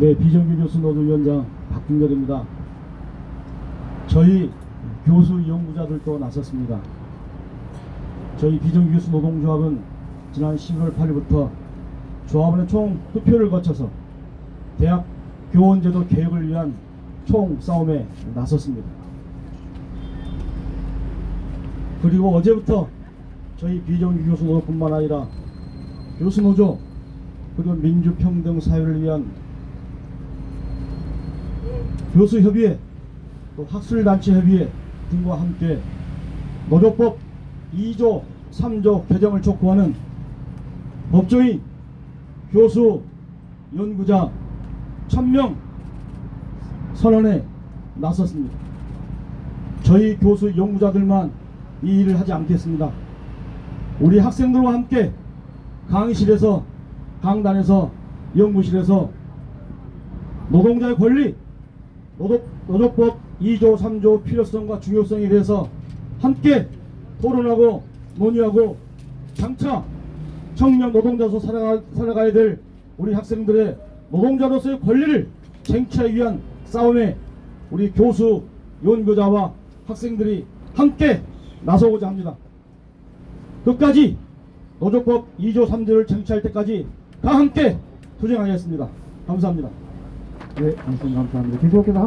네, 비정규 교수 노조위원장 박준결입니다. 저희 교수 연구자들도 나섰습니다. 저희 비정규 교수 노동조합은 지난 11월 8일부터 조합원의 총 투표를 거쳐서 대학 교원제도 개혁을 위한 총 싸움에 나섰습니다. 그리고 어제부터 저희 비정규 교수 노조뿐만 아니라 교수 노조 그리고 민주평등 사회를 위한 교수협의회 또 학술단체협의회 등과 함께 노조법 2조 3조 개정을 촉구하는 법조인 교수 연구자 1000명 선언에 나섰습니다. 저희 교수 연구자들만 이 일을 하지 않겠습니다. 우리 학생들과 함께 강의실에서 강단에서 연구실에서 노동자의 권리 노조, 노조법 2조 3조 필요성과 중요성에 대해서 함께 토론하고 논의하고 장차 청년 노동자로서 살아가, 살아가야 될 우리 학생들의 노동자로서의 권리를 쟁취하기 위한 싸움에 우리 교수, 연구자와 학생들이 함께 나서고자 합니다. 끝까지 노조법 2조 3조를 쟁취할 때까지 다 함께 투쟁하겠습니다. 감사합니다. 네, 감사합니다. 계속해서